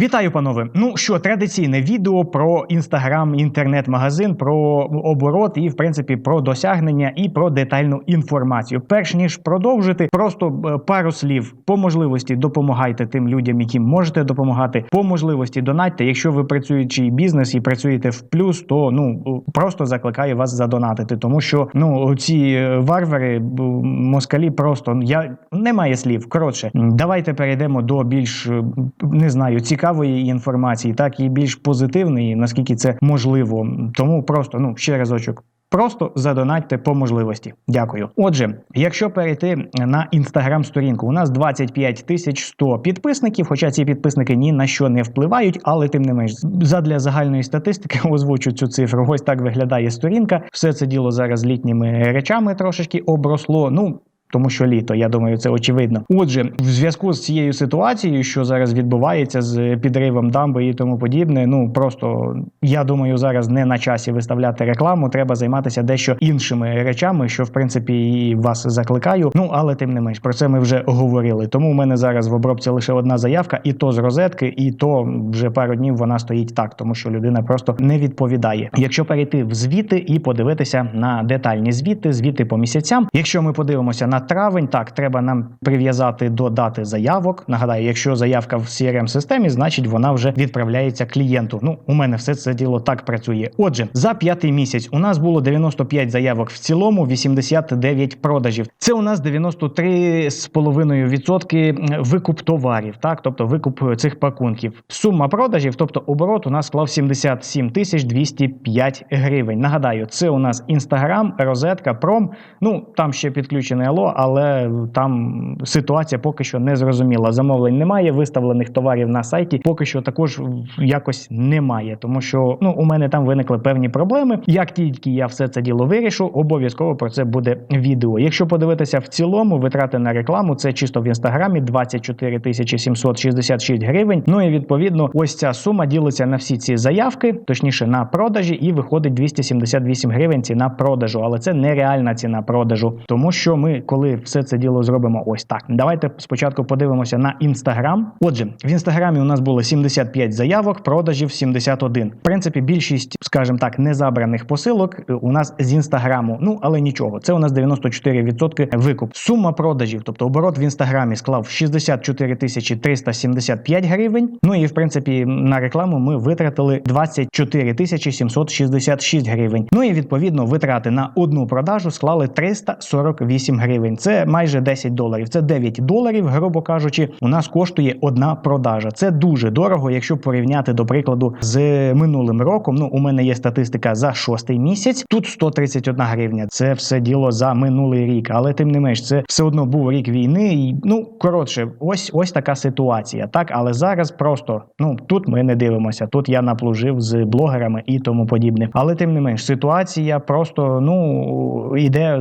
Вітаю, панове. Ну що, традиційне відео про інстаграм, інтернет-магазин, про оборот і, в принципі, про досягнення і про детальну інформацію. Перш ніж продовжити, просто е, пару слів по можливості допомагайте тим людям, яким можете допомагати. По можливості донатьте. Якщо ви працюючий бізнес і працюєте в плюс, то ну просто закликаю вас задонатити, тому що ну ці варвари, москалі, просто я немає слів. Коротше, давайте перейдемо до більш е, не знаю цікавої інформації, так і більш позитивної, наскільки це можливо. Тому просто ну ще разочок. Просто задонатьте по можливості. Дякую. Отже, якщо перейти на інстаграм-сторінку, у нас 25 тисяч 100 підписників, хоча ці підписники ні на що не впливають, але тим не менш, задля загальної статистики озвучу цю цифру. Ось так виглядає сторінка. Все це діло зараз літніми речами трошечки обросло. Ну. Тому що літо, я думаю, це очевидно. Отже, в зв'язку з цією ситуацією, що зараз відбувається з підривом дамби і тому подібне, ну просто я думаю, зараз не на часі виставляти рекламу. Треба займатися дещо іншими речами, що в принципі і вас закликаю. Ну але тим не менш про це ми вже говорили. Тому у мене зараз в обробці лише одна заявка, і то з розетки, і то вже пару днів вона стоїть так, тому що людина просто не відповідає. Якщо перейти в звіти і подивитися на детальні звіти, звіти по місяцям. Якщо ми подивимося на травень, так треба нам прив'язати до дати заявок. Нагадаю, якщо заявка в crm системі, значить вона вже відправляється клієнту. Ну у мене все це діло так працює. Отже, за п'ятий місяць у нас було 95 заявок в цілому, 89 продажів. Це у нас 93,5% викуп товарів, так тобто викуп цих пакунків. Сума продажів, тобто оборот, у нас склав 77 тисяч 205 гривень. Нагадаю, це у нас інстаграм, розетка, пром. Ну там ще підключене ало, але там ситуація поки що не зрозуміла. Замовлень немає, виставлених товарів на сайті поки що також якось немає, тому що ну у мене там виникли певні проблеми. Як тільки я все це діло вирішу, обов'язково про це буде відео. Якщо подивитися в цілому, витрати на рекламу це чисто в інстаграмі 24 тисячі 766 гривень. Ну і відповідно, ось ця сума ділиться на всі ці заявки, точніше на продажі, і виходить 278 гривень ціна продажу. Але це нереальна ціна продажу, тому що ми, коли все це діло зробимо ось так. Давайте спочатку подивимося на інстаграм. Отже, в інстаграмі у нас було 75 заявок, продажів 71. В принципі, більшість, скажімо так, незабраних посилок е, у нас з інстаграму. Ну але нічого, це у нас 94% викуп. Сума продажів, тобто оборот в інстаграмі склав 64 тисячі 375 гривень. Ну і в принципі на рекламу ми витратили 24 тисячі 766 гривень. Ну і відповідно витрати на одну продажу склали 348 гривень. Це майже 10 доларів. Це 9 доларів, грубо кажучи, у нас коштує одна продажа. Це дуже дорого, якщо порівняти до прикладу з минулим роком. Ну, у мене є статистика за шостий місяць. Тут 131 гривня. Це все діло за минулий рік, але тим не менш, це все одно був рік війни. І ну коротше, ось ось така ситуація. Так, але зараз просто ну тут ми не дивимося. Тут я наплужив з блогерами і тому подібне. Але тим не менш, ситуація просто ну іде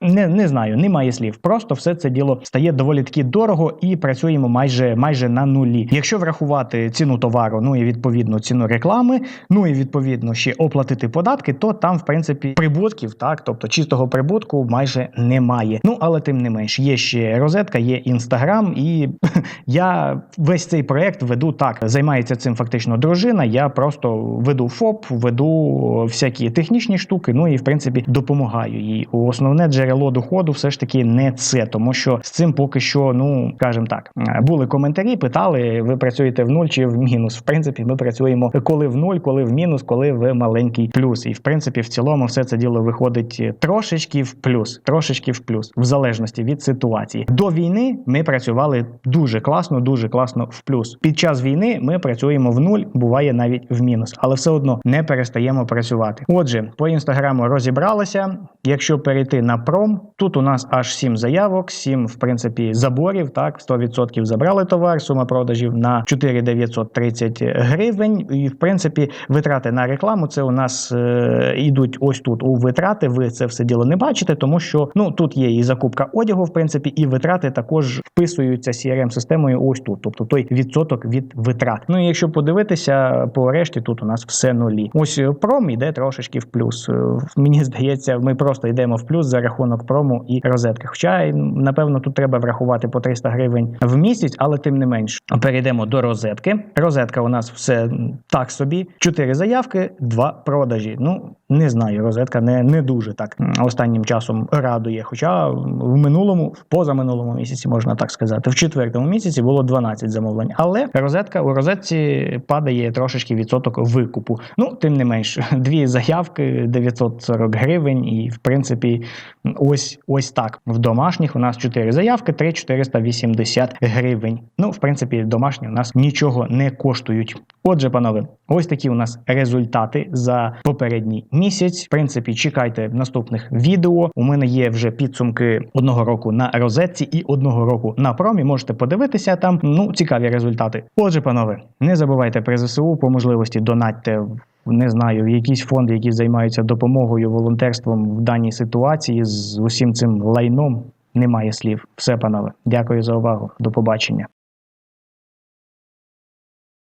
не, не знаю, немає слів. Просто все це діло стає доволі таки дорого і працюємо майже майже на нулі. Якщо врахувати ціну товару, ну і відповідно ціну реклами, ну і відповідно ще оплатити податки, то там в принципі прибутків, так тобто чистого прибутку майже немає. Ну але тим не менш, є ще розетка, є інстаграм, і я весь цей проект веду так. Займається цим фактично дружина. Я просто веду ФОП, веду всякі технічні штуки. Ну і в принципі допомагаю їй. Основне джерело доходу все ж таки не це, тому що з цим поки що, ну скажімо так, були коментарі, питали: ви працюєте в нуль чи в мінус. В принципі, ми працюємо коли в нуль, коли в мінус, коли в маленький плюс. І в принципі, в цілому, все це діло виходить трошечки в плюс, трошечки в плюс, в залежності від ситуації. До війни ми працювали дуже класно, дуже класно в плюс. Під час війни ми працюємо в нуль, буває навіть в мінус, але все одно не перестаємо працювати. Отже, по інстаграму розібралися. Якщо перейти на пром, тут у нас аж 7 заявок, 7, в принципі, заборів. Так, 100% забрали товар, сума продажів на 4930 гривень. І в принципі, витрати на рекламу це у нас е, йдуть ось тут у витрати. Ви це все діло не бачите, тому що ну тут є і закупка одягу, в принципі, і витрати також вписуються crm системою ось тут, тобто той відсоток від витрат. Ну і якщо подивитися по решті, тут у нас все нулі. Ось пром іде трошечки в плюс. Е, Мені здається, ми просто. йдемо в плюс за рахунок прому і розетки. Хоча напевно тут треба врахувати по 300 гривень в місяць, але тим не менш перейдемо до розетки. Розетка у нас все так собі. Чотири заявки, два продажі. Ну не знаю, розетка не, не дуже так останнім часом радує. Хоча в минулому, в позаминулому місяці, можна так сказати, в четвертому місяці було 12 замовлень. Але розетка у розетці падає трошечки відсоток викупу. Ну, тим не менш, дві заявки 940 гривень, і в принципі, ось ось так. В домашніх у нас 4 заявки, 3 480 гривень. Ну, в принципі, домашні у нас нічого не коштують. Отже, панове, ось такі у нас результати за попередній місяць. В принципі, чекайте наступних відео. У мене є вже підсумки одного року на розетці і одного року на промі. Можете подивитися там. Ну, цікаві результати. Отже, панове, не забувайте при ЗСУ по можливості донатьте в не знаю, якісь фонди, які займаються допомогою волонтерством в даній ситуації з усім цим лайном. Немає слів. Все, панове. Дякую за увагу. До побачення.